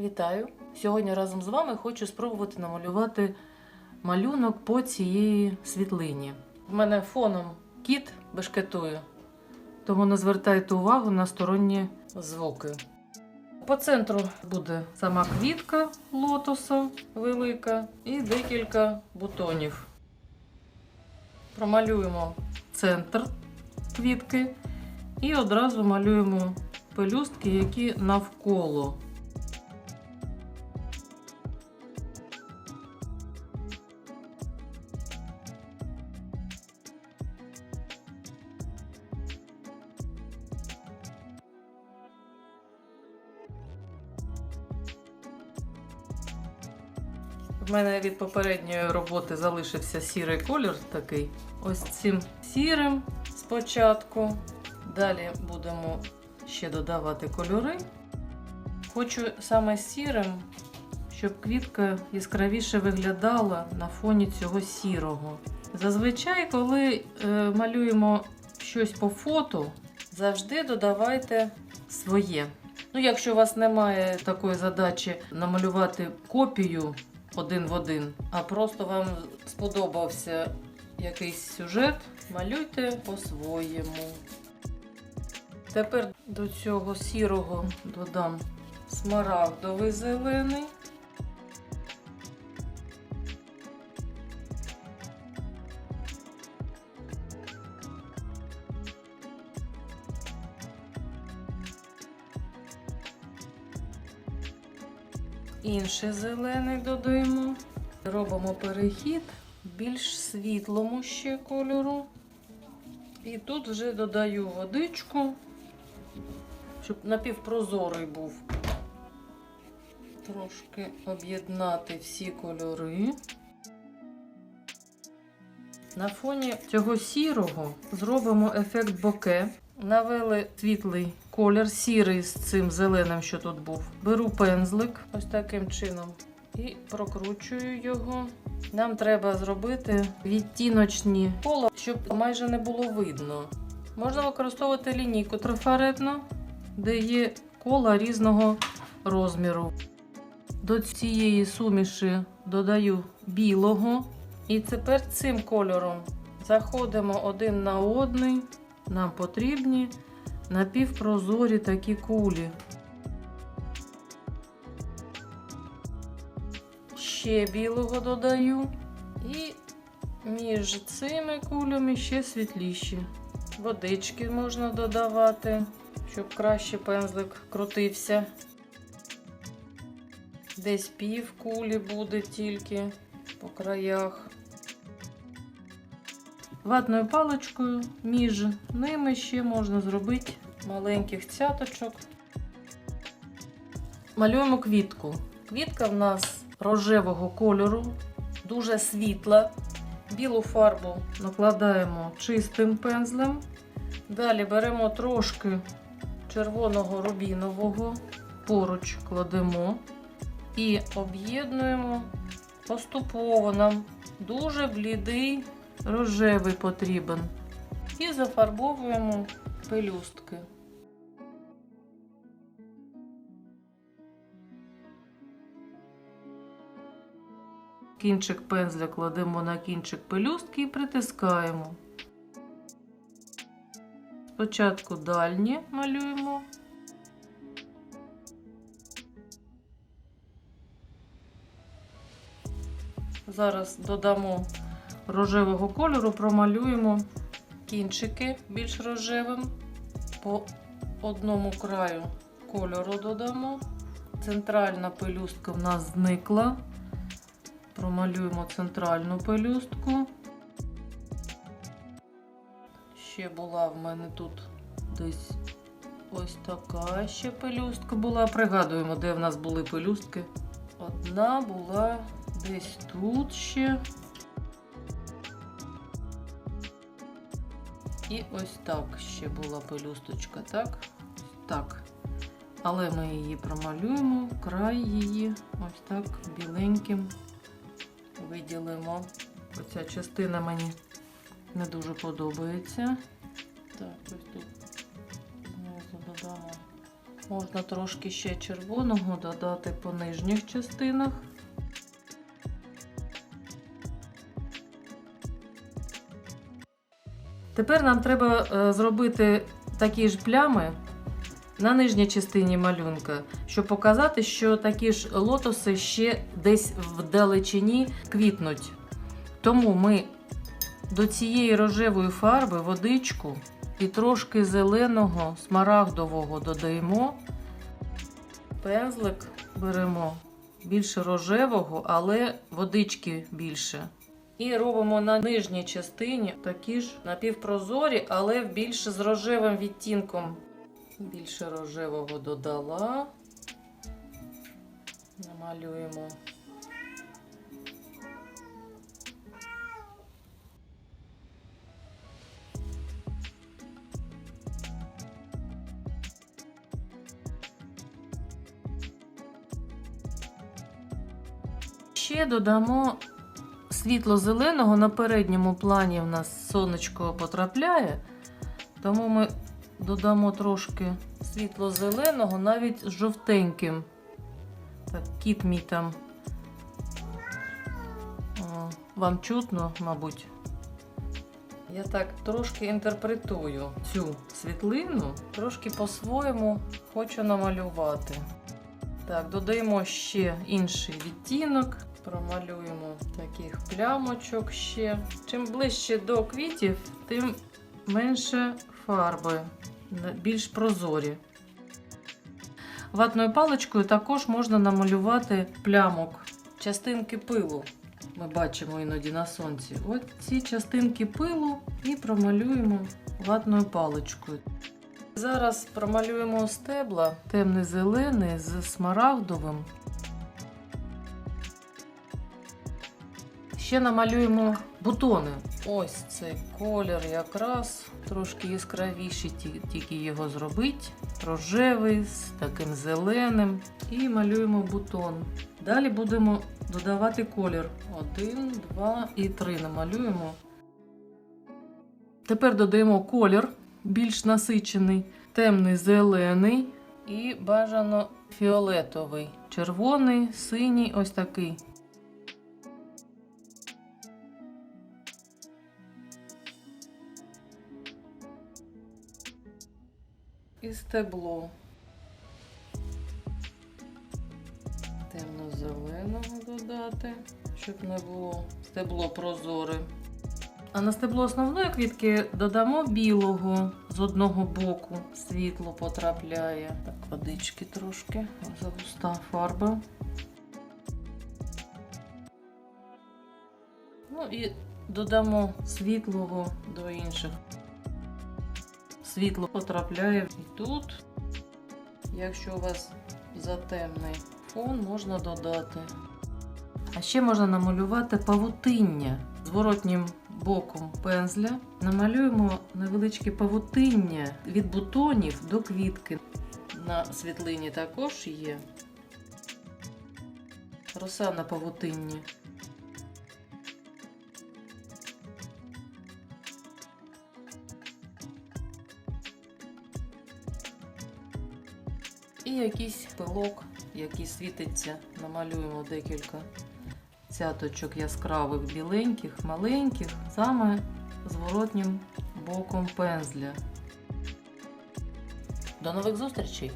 Вітаю! Сьогодні разом з вами хочу спробувати намалювати малюнок по цієї світлині. У мене фоном кіт бешкетує, тому не звертайте увагу на сторонні звуки. По центру буде сама квітка лотоса велика і декілька бутонів. Промалюємо центр квітки і одразу малюємо пелюстки, які навколо. В мене від попередньої роботи залишився сірий колір такий. Ось цим сірим спочатку. Далі будемо ще додавати кольори. Хочу саме сірим, щоб квітка яскравіше виглядала на фоні цього сірого. Зазвичай, коли е, малюємо щось по фото, завжди додавайте своє. Ну, якщо у вас немає такої задачі намалювати копію один в один, а просто вам сподобався якийсь сюжет, малюйте по-своєму. Тепер до цього сірого додам смарагдовий зелений. Інший зелений додаємо. Робимо перехід більш світлому ще кольору. І тут вже додаю водичку, щоб напівпрозорий був. Трошки об'єднати всі кольори. На фоні цього сірого зробимо ефект боке. Навели світлий колір, сірий з цим зеленим, що тут був. Беру пензлик ось таким чином і прокручую його. Нам треба зробити відтіночні кола, щоб майже не було видно. Можна використовувати лінійку трафаретну, де є кола різного розміру. До цієї суміші додаю білого. І тепер цим кольором заходимо один на одний. Нам потрібні напівпрозорі такі кулі. Ще білого додаю. І між цими кулями ще світліші. Водички можна додавати, щоб краще пензлик крутився. Десь пів кулі буде тільки по краях. Ватною паличкою між ними ще можна зробити маленьких цяточок. Малюємо квітку. Квітка в нас рожевого кольору, дуже світла. Білу фарбу накладаємо чистим пензлем. Далі беремо трошки червоного рубінового, поруч кладемо і об'єднуємо поступово нам дуже блідий рожевий потрібен. І зафарбовуємо пелюстки. Кінчик пензля кладемо на кінчик пелюстки і притискаємо. Спочатку дальні малюємо. Зараз додамо рожевого кольору, промалюємо кінчики більш рожевим. По одному краю кольору додамо. Центральна пелюстка в нас зникла. Промалюємо центральну пелюстку. Ще була в мене тут десь ось така ще пелюстка була. Пригадуємо, де в нас були пелюстки. Одна була десь тут ще. І ось так ще була пелюсточка, так? Так. Але ми її промалюємо, край її ось так біленьким виділимо. Оця частина мені не дуже подобається. Так, ось тут додамо Можна трошки ще червоного додати по нижніх частинах. Тепер нам треба е, зробити такі ж плями на нижній частині малюнка, щоб показати, що такі ж лотоси ще десь в далечині квітнуть. Тому ми до цієї рожевої фарби водичку і трошки зеленого смарагдового додаємо. Пензлик беремо більше рожевого, але водички більше. І робимо на нижній частині такі ж напівпрозорі, але більше з рожевим відтінком. Більше рожевого додала. Намалюємо. Ще додамо світло-зеленого на передньому плані в нас сонечко потрапляє, тому ми додамо трошки світло-зеленого, навіть з жовтеньким. Так, кіт мій там. О, вам чутно, мабуть. Я так трошки інтерпретую цю світлину, трошки по-своєму хочу намалювати. Так, додаємо ще інший відтінок, промалюємо таких плямочок ще. Чим ближче до квітів, тим менше фарби, більш прозорі. Ватною паличкою також можна намалювати плямок, частинки пилу. Ми бачимо іноді на сонці. От ці частинки пилу і промалюємо ватною паличкою. Зараз промалюємо стебла темний зелений з смарагдовим. Ще намалюємо бутони. Ось цей колір якраз трошки яскравіший, тільки його зробить. Рожевий з таким зеленим. І малюємо бутон. Далі будемо додавати колір. Один, два і три намалюємо. Тепер додаємо колір більш насичений, темний зелений і бажано фіолетовий. Червоний, синій, ось такий. Стебло. Темно-зеленого додати, щоб не було стебло прозоре. А на стебло основної квітки додамо білого з одного боку. Світло потрапляє. Так, водички трошки. Загуста фарба. Ну і додамо світлого до інших. Світло потрапляє і тут. Якщо у вас затемний фон, можна додати. А ще можна намалювати павутиння зворотнім боком пензля. Намалюємо невеличке павутиння від бутонів до квітки. На світлині також є роса на павутинні. І якийсь пилок, який світиться, намалюємо декілька цяточок яскравих, біленьких, маленьких, саме зворотнім боком пензля. До нових зустрічей!